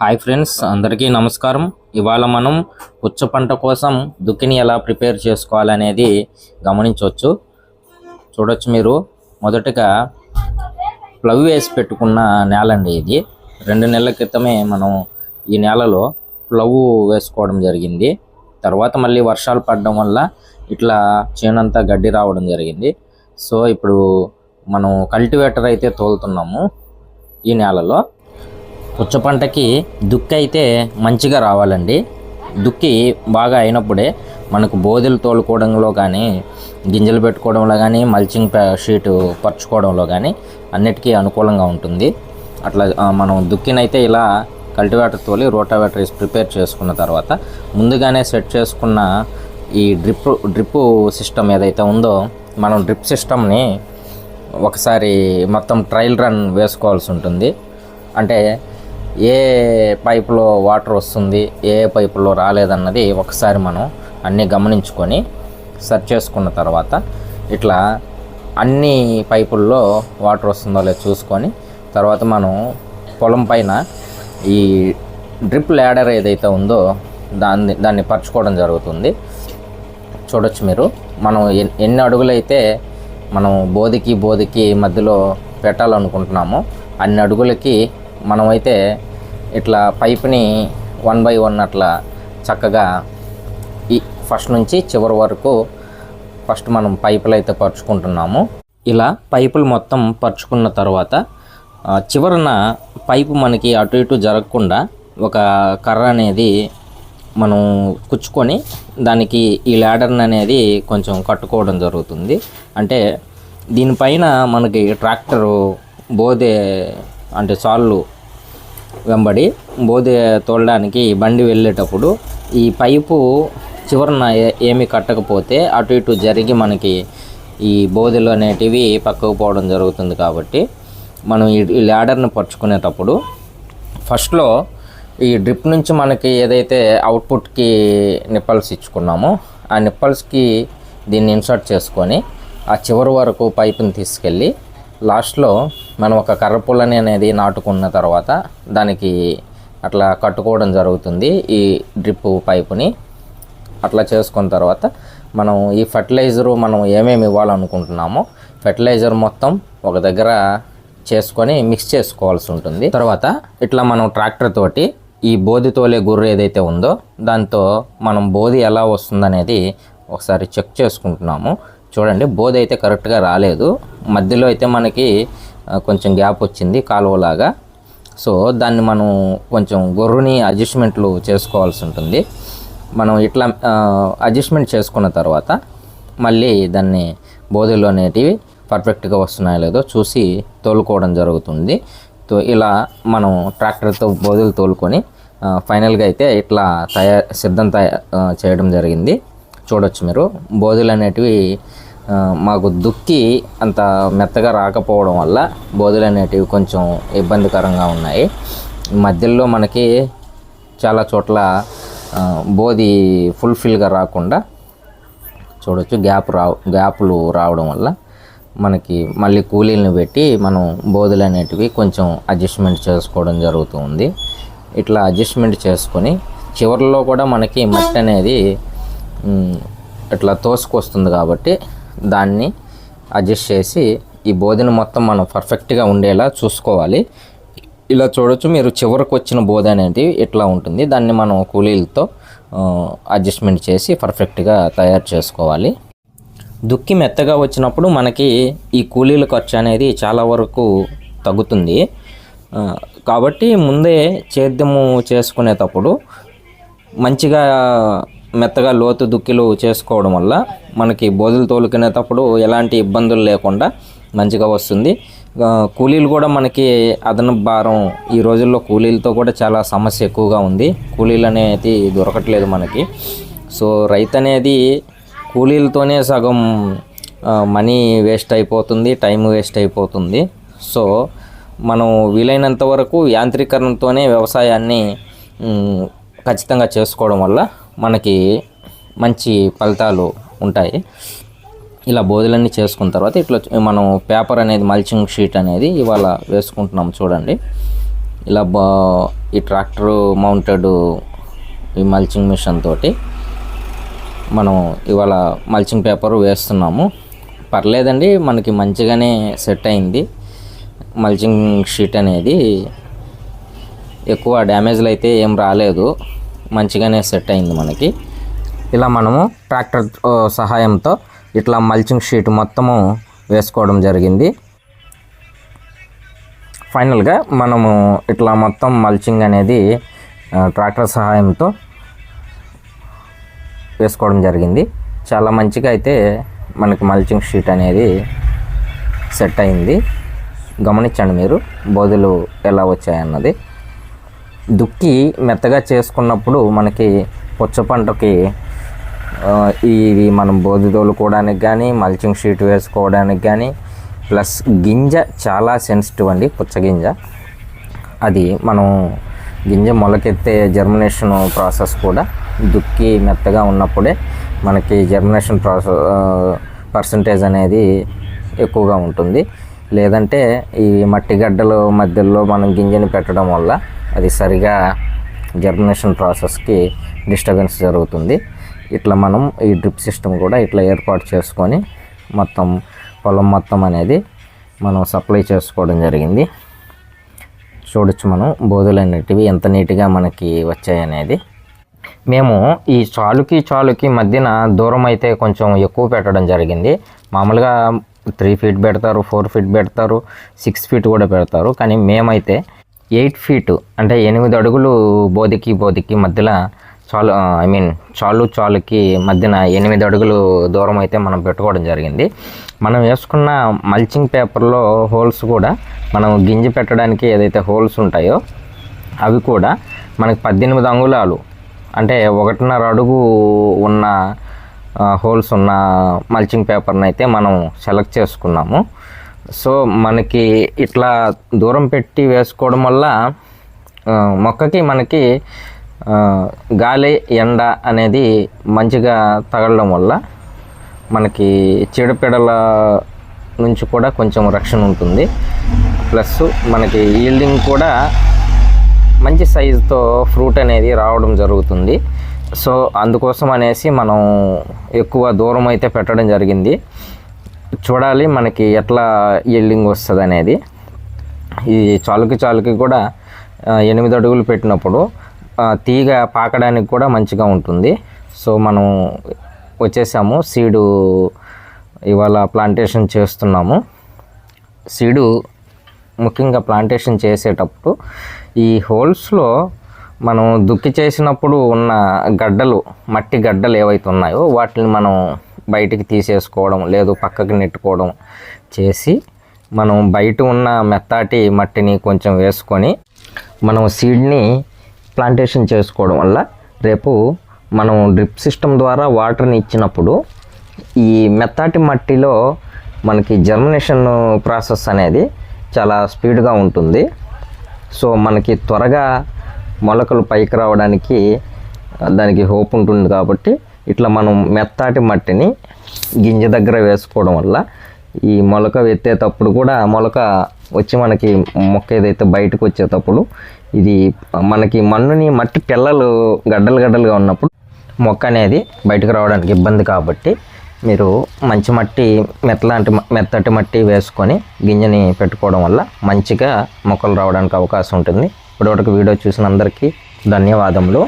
Hi friends అందరికీ నమస్కారం. ఇవాళ మనం పుచ్చ పంట కోసం దుక్కిని ఎలా ప్రిపేర్ చేసుకోవాలనేది గమనించవచ్చు. చూడొచ్చు మీరు మొదటగా ప్లవ్ వేసి పెట్టుకున్న నేల అండి ఇది. రెండు నెలల క్రితమే మనం ఈ నేలలో ప్లవ్ వేసుకోవడం జరిగింది. తర్వాత మళ్ళీ వర్షాలు పడడం వల్ల ఇట్లా చేనంతా గడ్డి రావడం జరిగింది. సో ఇప్పుడు మనం కల్టివేటర్ అయితే తోలుతున్నాము ఈ నేలలో. పుచ్చ పంటకి దుక్కి అయితే మంచిగా రావాలండి. దుక్కి బాగా అయినప్పుడే మనకు బోధలు తోలుకోవడంలో కానీ గింజలు పెట్టుకోవడంలో కానీ మల్చింగ్ షీటు పరుచుకోవడంలో కానీ అన్నిటికీ అనుకూలంగా ఉంటుంది. అట్లా మనం దుక్కినైతే ఇలా కల్టివేటర్ తోలి రోటావేటర్ వేసి ప్రిపేర్ చేసుకున్న తర్వాత ముందుగానే సెట్ చేసుకున్న ఈ డ్రిప్ డ్రిప్ సిస్టమ్ ఏదైతే ఉందో మనం డ్రిప్ సిస్టమ్ని ఒకసారి మొత్తం ట్రయల్ రన్ వేసుకోవాల్సి ఉంటుంది. అంటే ఏ పైపులో వాటర్ వస్తుంది ఏ పైపులో రాలేదన్నది ఒకసారి మనం అన్నీ గమనించుకొని సెర్చ్ చేసుకున్న తర్వాత ఇట్లా అన్ని పైపుల్లో వాటర్ వస్తుందో లేదో చూసుకొని తర్వాత మనం పొలం పైన ఈ డ్రిప్ ల్యాడర్ ఏదైతే ఉందో దాన్ని దాన్ని పరుచుకోవడం జరుగుతుంది. చూడొచ్చు మీరు. మనం ఎన్ని అడుగులైతే మనం బోధికి బోధికి మధ్యలో పెట్టాలనుకుంటున్నామో అన్ని అడుగులకి మనమైతే ఇట్లా పైప్ని వన్ బై వన్ అట్లా చక్కగా ఈ ఫస్ట్ నుంచి చివరి వరకు ఫస్ట్ మనం పైపులు అయితే పరుచుకుంటున్నాము. ఇలా పైపులు మొత్తం పరుచుకున్న తర్వాత చివరిన చివరన పైపు మనకి అటు ఇటు జరగకుండా ఒక కర్ర అనేది మనం కుచ్చుకొని దానికి ఈ ల్యాడర్ని అనేది కొంచెం కట్టుకోవడం జరుగుతుంది. అంటే దీనిపైన మనకి ట్రాక్టరు బోదే అంటే సాళ్ళు వెంబడి బోధి తోలడానికి బండి వెళ్ళేటప్పుడు ఈ పైపు చివరన ఏమి కట్టకపోతే అటు ఇటు జరిగి మనకి ఈ బోధులు అనేటివి పక్కకు పోవడం జరుగుతుంది కాబట్టి మనం ఈ ఈ ల్యాడర్ని పరుచుకునేటప్పుడు ఫస్ట్లో ఈ డ్రిప్ నుంచి మనకి ఏదైతే అవుట్పుట్కి నిప్పల్స్ ఇచ్చుకున్నామో ఆ నిప్పల్స్కి దీన్ని ఇన్సర్ట్ చేసుకొని ఆ చివరి వరకు పైపుని తీసుకెళ్ళి లాస్ట్లో మనం ఒక కర్రపుల్లని అనేది నాటుకున్న తర్వాత దానికి అట్లా కట్టుకోవడం జరుగుతుంది ఈ డ్రిప్ పైపుని. అట్లా చేసుకున్న తర్వాత మనం ఈ ఫర్టిలైజరు మనం ఏమేమి ఇవ్వాలనుకుంటున్నామో ఫర్టిలైజర్ మొత్తం ఒక దగ్గర చేసుకొని మిక్స్ చేసుకోవాల్సి ఉంటుంది. తర్వాత ఇట్లా మనం ట్రాక్టర్ తోటి ఈ బోధి తోలే గుర్రు ఏదైతే ఉందో దాంతో మనం బోధి ఎలా వస్తుందనేది ఒకసారి చెక్ చేసుకుంటున్నాము. చూడండి బోధ అయితే కరెక్ట్గా రాలేదు. మధ్యలో అయితే మనకి కొంచెం గ్యాప్ వచ్చింది కాలువలాగా సో దాన్ని మనం కొంచెం గొర్రుని అడ్జస్ట్మెంట్లు చేసుకోవాల్సి ఉంటుంది. మనం ఇట్లా అడ్జస్ట్మెంట్ చేసుకున్న తర్వాత మళ్ళీ దాన్ని బోధలు అనేటివి పర్ఫెక్ట్గా వస్తున్నాయో లేదో చూసి తోలుకోవడం జరుగుతుంది. తో ఇలా మనం ట్రాక్టర్తో బోధలు తోలుకొని ఫైనల్గా అయితే ఇట్లా తయారు సిద్ధం తయారు చేయడం జరిగింది. చూడొచ్చు మీరు. బోధులు అనేటివి మాకు దుక్కి అంత మెత్తగా రాకపోవడం వల్ల బోధులు అనేటివి కొంచెం ఇబ్బందికరంగా ఉన్నాయి. మధ్యలో మనకి చాలా చోట్ల బోధి ఫుల్ఫిల్గా రాకుండా చూడొచ్చు. గ్యాప్ రా గ్యాప్లు రావడం వల్ల మనకి మళ్ళీ కూలీలను పెట్టి మనం బోధులు అనేటివి కొంచెం అడ్జస్ట్మెంట్ చేసుకోవడం జరుగుతుంది ఇట్లా అడ్జస్ట్మెంట్ చేసుకొని చివరిలో కూడా మనకి మట్టి అనేది ఇట్లా తోసుకొస్తుంది కాబట్టి దాన్ని అడ్జస్ట్ చేసి ఈ బోధన మొత్తం మనం పర్ఫెక్ట్గా ఉండేలా చూసుకోవాలి. ఇలా చూడొచ్చు మీరు చివరికి వచ్చిన బోధ అనేది ఇట్లా ఉంటుంది. దాన్ని మనం కూలీలతో అడ్జస్ట్మెంట్ చేసి పర్ఫెక్ట్గా తయారు చేసుకోవాలి. దుక్కి మెత్తగా వచ్చినప్పుడు మనకి ఈ కూలీల ఖర్చు అనేది చాలా వరకు తగ్గుతుంది. కాబట్టి ముందే సేద్యము చేసుకునేటప్పుడు మంచిగా మెత్తగా లోతు దుక్కిలు చేసుకోవడం వల్ల మనకి బోధులు తోలుకునేటప్పుడు ఎలాంటి ఇబ్బందులు లేకుండా మంచిగా వస్తుంది. కూలీలు కూడా మనకి అదనపు భారం ఈ రోజుల్లో కూలీలతో కూడా చాలా సమస్య ఎక్కువగా ఉంది. కూలీలు అనేది దొరకట్లేదు మనకి. సో రైతు అనేది కూలీలతోనే సగం మనీ వేస్ట్ అయిపోతుంది టైం వేస్ట్ అయిపోతుంది. సో మనం వీలైనంత వరకు యాంత్రీకరణతోనే వ్యవసాయాన్ని ఖచ్చితంగా చేసుకోవడం వల్ల మనకి మంచి ఫలితాలు ఉంటాయి. ఇలా బోధులన్నీ చేసుకున్న తర్వాత ఇట్లా మనం పేపర్ అనేది మల్చింగ్ షీట్ అనేది ఇవాళ వేసుకుంటున్నాం చూడండి. ఇలా బా ఈ ట్రాక్టర్ మౌంటెడ్ ఈ మల్చింగ్ మిషన్ తోటి మనం ఇవాళ మల్చింగ్ పేపర్ వేస్తున్నాము. పర్లేదండి మనకి మంచిగానే సెట్ అయింది. మల్చింగ్ షీట్ అనేది ఎక్కువ డ్యామేజ్లు అయితే ఏం రాలేదు. మంచిగానే సెట్ అయింది మనకి. ఇలా మనము ట్రాక్టర్ సహాయంతో ఇట్లా మల్చింగ్ షీట్ మొత్తము వేసుకోవడం జరిగింది. ఫైనల్గా మనము ఇట్లా మొత్తం మల్చింగ్ అనేది ట్రాక్టర్ సహాయంతో వేసుకోవడం జరిగింది. చాలా మంచిగా అయితే మనకి మల్చింగ్ షీట్ అనేది సెట్ అయింది. గమనించండి మీరు బోధులు ఎలా వచ్చాయన్నది. దుక్కి మెత్తగా చేసుకున్నప్పుడు మనకి పుచ్చ పంటకి ఇవి మనం బోధి తోలుకోవడానికి కానీ మల్చింగ్ షీట్ వేసుకోవడానికి కానీ ప్లస్ గింజ చాలా సెన్సిటివ్ అండి పుచ్చగింజ అది మనం గింజ మొలకెత్తే జర్మినేషన్ ప్రాసెస్ కూడా దుక్కి మెత్తగా ఉన్నప్పుడే మనకి జర్మినేషన్ ప్రాసెస్ పర్సంటేజ్ అనేది ఎక్కువగా ఉంటుంది. లేదంటే ఈ మట్టి గడ్డల మధ్యలో మనం గింజని పెట్టడం వల్ల అది సరిగా జర్మినేషన్ ప్రాసెస్కి డిస్టర్బెన్స్ జరుగుతుంది. ఇట్లా మనం ఈ డ్రిప్ సిస్టమ్ కూడా ఇట్లా ఏర్పాటు చేసుకొని మొత్తం పొలం మొత్తం అనేది మనం సప్లై చేసుకోవడం జరిగింది. చూడొచ్చు మనం బోధులు అనేటివి ఎంత నీట్గా మనకి వచ్చాయి అనేది. మేము ఈ చాలుకి చాలుకి మధ్యన దూరం అయితే కొంచెం ఎక్కువ పెట్టడం జరిగింది. మామూలుగా త్రీ ఫీట్ పెడతారు ఫోర్ ఫీట్ పెడతారు సిక్స్ ఫీట్ కూడా పెడతారు. కానీ మేమైతే ఎయిట్ ఫీట్ అంటే ఎనిమిది అడుగులు బోధికి బోధికి మధ్యలో చాలు ఐ మీన్ చాలు చాలుకి మధ్యన ఎనిమిది అడుగులు దూరం అయితే మనం పెట్టుకోవడం జరిగింది. మనం వేసుకున్న మల్చింగ్ పేపర్లో హోల్స్ కూడా మనం గింజ పెట్టడానికి ఏదైతే హోల్స్ ఉంటాయో అవి కూడా మనకి పద్దెనిమిది అంగుళాలు అంటే ఒకటిన్నర అడుగు ఉన్న హోల్స్ ఉన్న మల్చింగ్ పేపర్ని అయితే మనం సెలెక్ట్ చేసుకున్నాము. సో మనకి ఇట్లా దూరం పెట్టి వేసుకోవడం వల్ల మొక్కకి మనకి గాలి ఎండ అనేది మంచిగా తగలడం వల్ల మనకి చీడపీడల నుంచి కూడా కొంచెం రక్షణ ఉంటుంది. ప్లస్ మనకి ఈల్డింగ్ కూడా మంచి సైజుతో ఫ్రూట్ అనేది రావడం జరుగుతుంది. సో అందుకోసం అనేసి మనం ఎక్కువ దూరం అయితే పెట్టడం జరిగింది. చూడాలి మనకి ఎట్లా ఎల్లింగ్ వస్తుంది అనేది ఈ చాలుకి చాలుకి కూడా ఎనిమిది అడుగులు పెట్టినప్పుడు తీగ పాకడానికి కూడా మంచిగా ఉంటుంది. సో మనం వచ్చేసాము. సీడు ఇవాళ ప్లాంటేషన్ చేస్తున్నాము. సీడు ముఖ్యంగా ప్లాంటేషన్ చేసేటప్పుడు ఈ హోల్స్లో మనం దుక్కి చేసినప్పుడు ఉన్న గడ్డలు మట్టి గడ్డలు ఏవైతే ఉన్నాయో వాటిని మనం బయటికి తీసేసుకోవడం లేదు పక్కకి నెట్టుకోవడం చేసి మనం బయట ఉన్న మెత్తాటి మట్టిని కొంచెం వేసుకొని మనం సీడ్ని ప్లాంటేషన్ చేసుకోవడం వల్ల రేపు మనం డ్రిప్ సిస్టమ్ ద్వారా వాటర్ని ఇచ్చినప్పుడు ఈ మెత్తాటి మట్టిలో మనకి జర్మినేషన్ ప్రాసెస్ అనేది చాలా స్పీడ్గా ఉంటుంది. సో మనకి త్వరగా మొలకలు పైకి రావడానికి దానికి హోప్ ఉంటుంది కాబట్టి ఇట్లా మనం మెత్తాటి మట్టిని గింజ దగ్గర వేసుకోవడం వల్ల ఈ మొలక ఎత్తేటప్పుడు కూడా మొలక వచ్చి మనకి మొక్క ఏదైతే బయటకు వచ్చేటప్పుడు ఇది మనకి మన్నుని మట్టి పిల్లలు గడ్డలు గడ్డలుగా ఉన్నప్పుడు మొక్క అనేది బయటకు రావడానికి ఇబ్బంది కాబట్టి మీరు మంచి మట్టి మెత్తలాంటి మెత్తటి మట్టి వేసుకొని గింజని పెట్టుకోవడం వల్ల మంచిగా మొక్కలు రావడానికి అవకాశం ఉంటుంది. ఇప్పటివరకు వీడియో చూసిన అందరికీ ధన్యవాదములు.